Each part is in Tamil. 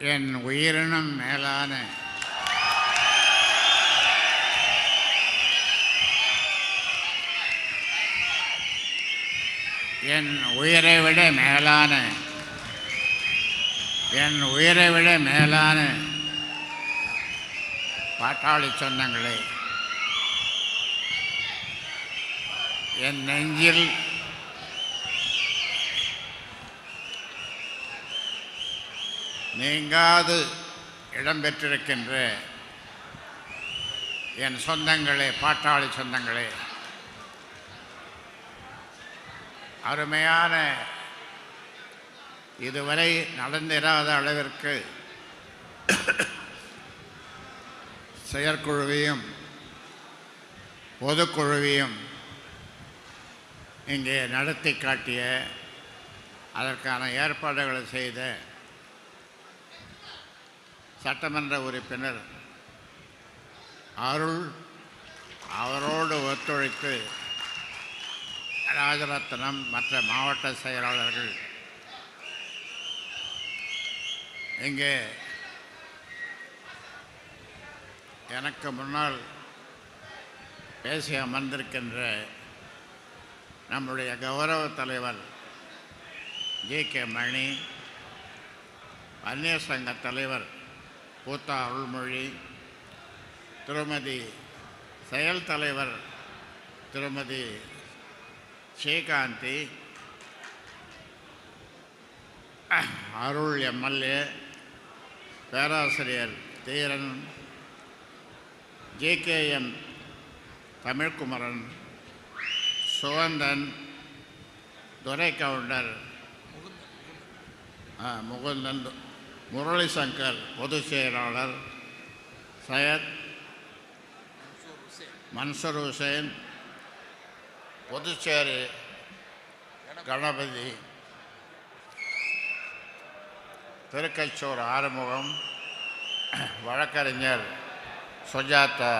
என் உயிரினும் மேலான என் உயிரை விட மேலான என் உயிரை விட மேலான பாட்டாளி சொந்தங்களே என் நெஞ்சில் நீங்காது இடம்பெற்றிருக்கின்ற என் சொந்தங்களே பாட்டாளி சொந்தங்களே. அருமையான இதுவரை நடந்திராத அளவிற்கு செயற்குழுவையும் பொதுக்குழுவையும் இங்கே நடத்தி காட்டிய அதற்கான ஏற்பாடுகளை செய்த சட்டமன்ற உறுப்பினர் அருள் அவரோடு ஒத்துழைத்து ராஜரத்னம் மற்ற மாவட்ட செயலாளர்கள் இங்கே எனக்கு முன்னால் பேசி அமர்ந்திருக்கின்ற நம்முடைய கௌரவ தலைவர் ஜி கே மணி அந்நிய சங்க தலைவர் பூத்தா அருள்மொழி. திருமதி செயல் தலைவர் திருமதி ஸ்ரீகாந்தி. அருள் எம்எல்ஏ பேராசிரியர் தீரன் ஜேகேஎம் தமிழ்குமரன் சுகந்தன் துரை கவுண்டர். முகுந்தன் முரளி சங்கர் பொதுச் செயலாளர் சையத் மன்சூர் ஹுசேன் பொதுச்சேரி கணபதி திருக்கச்சூர் ஆறுமுகம் வழக்கறிஞர் சுஜாதா.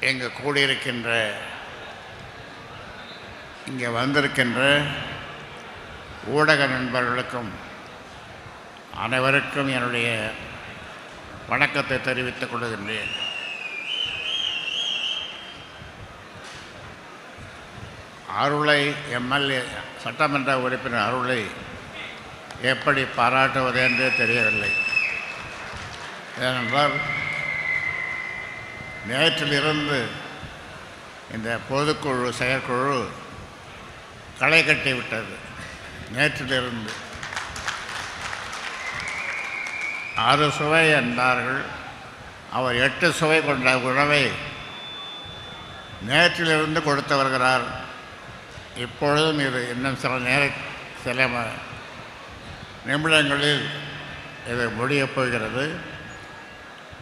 இங்கு கூடியிருக்கின்ற இங்கே வந்திருக்கின்ற ஊடக நண்பர்களுக்கும் அனைவருக்கும் என்னுடைய வணக்கத்தை தெரிவித்துக் கொள்கின்றேன். அருளை எம்எல்ஏ சட்டமன்ற உறுப்பினர் அருளை எப்படி பாராட்டுவது என்றே தெரியவில்லை. ஏனென்றால் நேற்றிலிருந்து இந்த பொதுக்குழு செயற்குழு களை கட்டிவிட்டது நேற்றிலிருந்து. ஆறு சுவை என்றார்கள். அவர் எட்டு சுவை கொண்ட உணவை நேற்றிலிருந்து கொடுத்து வருகிறார். இப்பொழுதும் இது இன்னும் சில நேர சில நிமிடங்களில் இது முடியப் போகிறது.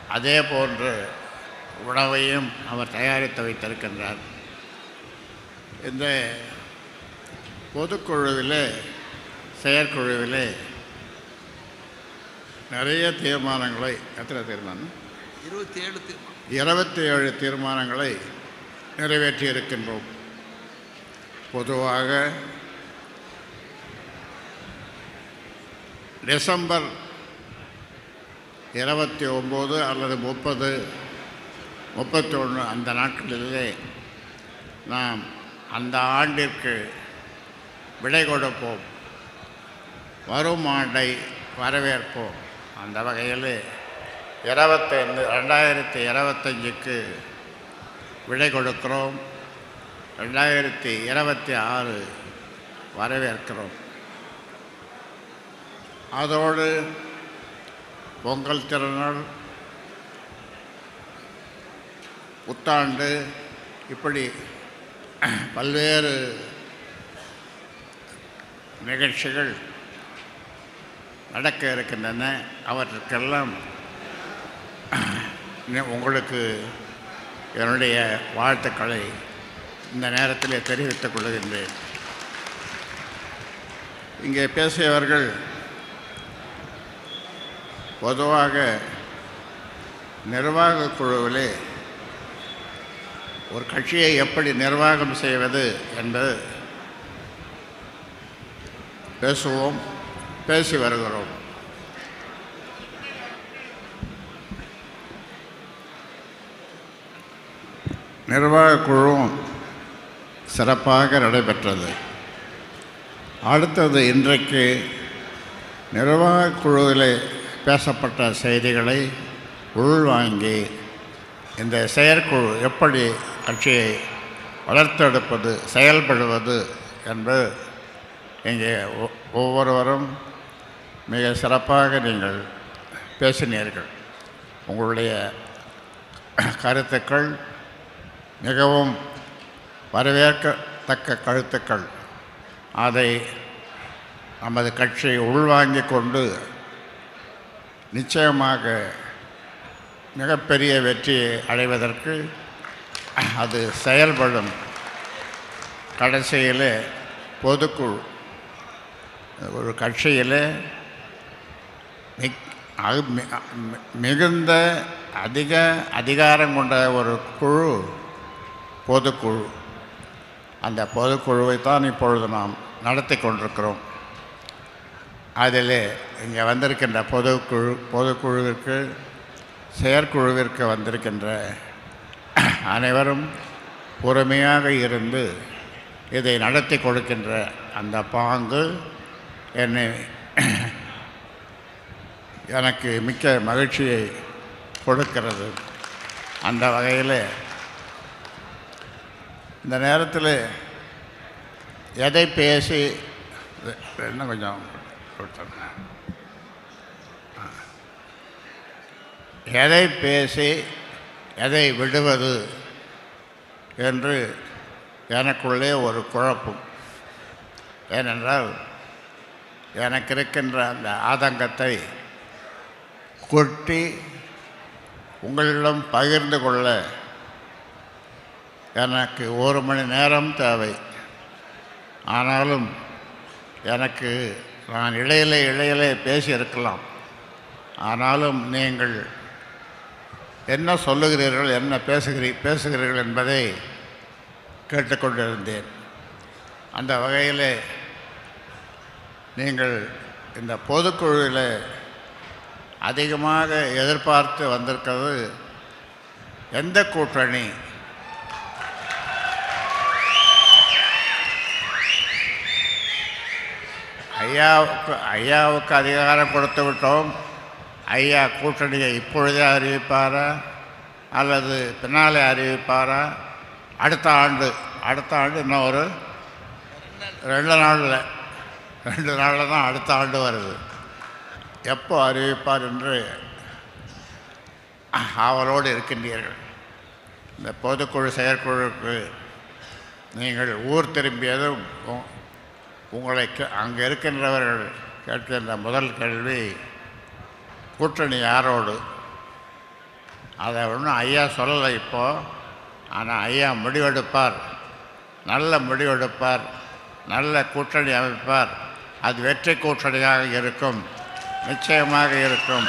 அதே போன்று உணவையும் அவர் தயாரித்து வைத்திருக்கின்றார். இந்த பொதுக்குழுவில் செயற்குழுவிலே நிறைய தீர்மானங்களை எத்தனை தீர்மானம்? இருபத்தி ஏழு இருபத்தி ஏழு தீர்மானங்களை நிறைவேற்றி இருக்கின்றோம். பொதுவாக டிசம்பர் இருபத்தி ஒம்பது அல்லது முப்பது முப்பத்தி ஒன்று அந்த நாட்களிலே நாம் அந்த ஆண்டிற்கு விடை கொடுப்போம். வரும் ஆண்டை வரவேற்போம். அந்த வகையில் இருபத்தைந்து ரெண்டாயிரத்தி இருபத்தஞ்சுக்கு விடை கொடுக்கிறோம். ரெண்டாயிரத்தி இருபத்தி ஆறு வரவேற்கிறோம். அதோடு பொங்கல் திருநாள் புத்தாண்டு இப்படி பல்வேறு நிகழ்ச்சிகள் நடக்க இருக்கின்றன. அவற்றுக்கெல்லாம் உங்களுக்கு என்னுடைய வாழ்த்துக்களை இந்த நேரத்தில் தெரிவித்துக் கொள்கின்றேன். இங்கே பேசியவர்கள் பொதுவாக நிர்வாக குழுவிலே ஒரு கட்சியை எப்படி நிர்வாகம் செய்வது என்பது பேசுவோம். பேசி வருகிறோம். நிர்வாக குழுவும் சிறப்பாக நடைபெற்றது. அடுத்தது இன்றைக்கு நிர்வாகக் குழுவில் பேசப்பட்ட செய்திகளை உள்வாங்கி இந்த செயற்குழு எப்படி கட்சியை வளர்த்தெடுப்பது செயல்படுவது என்று இங்கே ஒ- ஒவ்வொருவரும் மிக சிறப்பாக நீங்கள் பேசினீர்கள். உங்களுடைய கருத்துக்கள் மிகவும் வரவேற்கத்தக்க கருத்துக்கள். அதை நமது கட்சி உள்வாங்கிக் கொண்டு நிச்சயமாக மிகப்பெரிய வெற்றியை அடைவதற்கு அது செயல்படும். கடைசியில் பொதுக்குழு ஒரு கட்சியில் அது மி- மிகுந்த அதிக அதிகாரம் கொண்ட ஒரு குழு பொதுக்குழு. அந்த பொதுக்குழுவை தான் இப்பொழுது நாம் நடத்தி கொண்டிருக்கிறோம். அதில் இங்கே வந்திருக்கின்ற பொதுக்குழு பொதுக்குழுவிற்கு செயற்குழுவிற்கு வந்திருக்கின்ற அனைவரும் பொறுமையாக இருந்து இதை நடத்தி கொடுக்கின்ற அந்த பாங்கு என்னை எனக்கு மிக்க மகிழ்ச்சியை கொடுக்கிறது அந்த வகையில் இந்த நேரத்தில் எதை பேசி இன்னும் கொஞ்சம் கொடுத்துருங்க. எதை பேசி எதை விடுவது என்று எனக்குள்ளே ஒரு குழப்பம் ஏனென்றால் எனக்கு இருக்கின்ற அந்த ஆதங்கத்தை கொட்டி உங்களிடம் பகிர்ந்து கொள்ள எனக்கு ஒரு மணி நேரம் தேவை. ஆனாலும் எனக்கு நான் இடையிலே இடையிலே பேசியிருக்கலாம். ஆனாலும் நீங்கள் என்ன சொல்லுகிறீர்கள் என்ன பேசுகிறீ பேசுகிறீர்கள் என்பதை கேட்டுக்கொண்டிருந்தேன் அந்த வகையில் நீங்கள் இந்த பொதுக்குழுவில் அதிகமாக எதிர்பார்த்து வந்திருக்கிறது எந்த கூட்டணி? ஐயாவுக்கு ஐயாவுக்கு அதிகாரம் கொடுத்து விட்டோம். ஐயா கூட்டணியை இப்பொழுதே அறிவிப்பாரா? அல்லது பின்னாலே அறிவிப்பாரா? அடுத்த ஆண்டு அடுத்த ஆண்டு இன்னும் ஒரு ரெண்டு நாளில் ரெண்டு நாளில் தான் அடுத்த ஆண்டு வருது. எப்போ அறிவிப்பார் என்று ஆவலோடு இருக்கின்றீர்கள். இந்த பொதுக்குழு செயற்குழுக்கு நீங்கள் ஊர் திரும்பியதும் உங்களை கே- அங்கே இருக்கின்றவர்கள் கேட்கின்ற முதல் கேள்வி கூட்டணி யாரோடு? அதை ஒன்றும் ஐயா சொல்லலை இப்போது ஆனால் ஐயா முடிவெடுப்பார். நல்ல முடிவெடுப்பார். நல்ல கூட்டணி அமைப்பார். அது வெற்றி கூட்டணியாக இருக்கும். நிச்சயமாக இருக்கும்.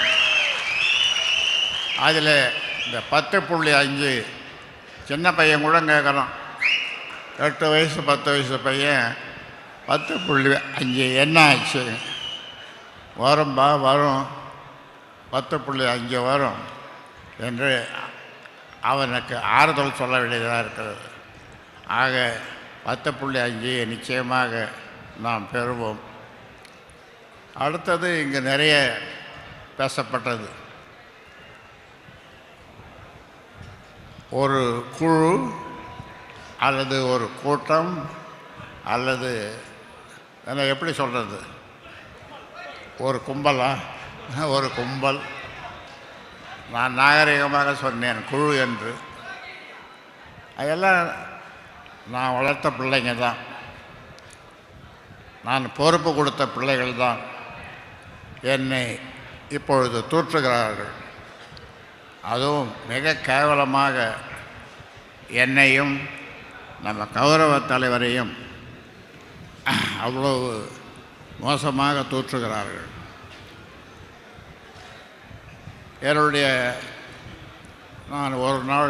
அதில் இந்த பத்து புள்ளி அஞ்சு சின்ன பையன் கூட கேட்குறான். எட்டு வயசு பத்து வயசு பையன் பத்து புள்ளி அஞ்சு என்ன ஆச்சு? வரும்பா வரும். பத்து புள்ளி அஞ்சு வரும் என்று அவனுக்கு ஆறுதல் சொல்ல வேண்டியதாக இருக்கிறது. ஆக பத்து புள்ளி அஞ்சு நிச்சயமாக நாம் பெறுவோம். அடுத்தது இங்கே நிறைய பேசப்பட்டது. ஒரு குழு அல்லது ஒரு கூட்டம் அல்லது என்ன எப்படி சொல்கிறது ஒரு கும்பலா? ஒரு கும்பல். நான் நாகரிகமாக சொன்னேன் குழு என்று. அதெல்லாம் நான் வளர்த்த பிள்ளைங்க தான். நான் பொறுப்பு கொடுத்த பிள்ளைகள் தான். என்னை இப்பொழுது தூற்றுகிறார்கள். அதுவும் மிக கேவலமாக என்னையும் நம்ம கௌரவ தலைவரையும் அவ்வளவு மோசமாக தூற்றுகிறார்கள். என்னுடைய நான் ஒரு நாள்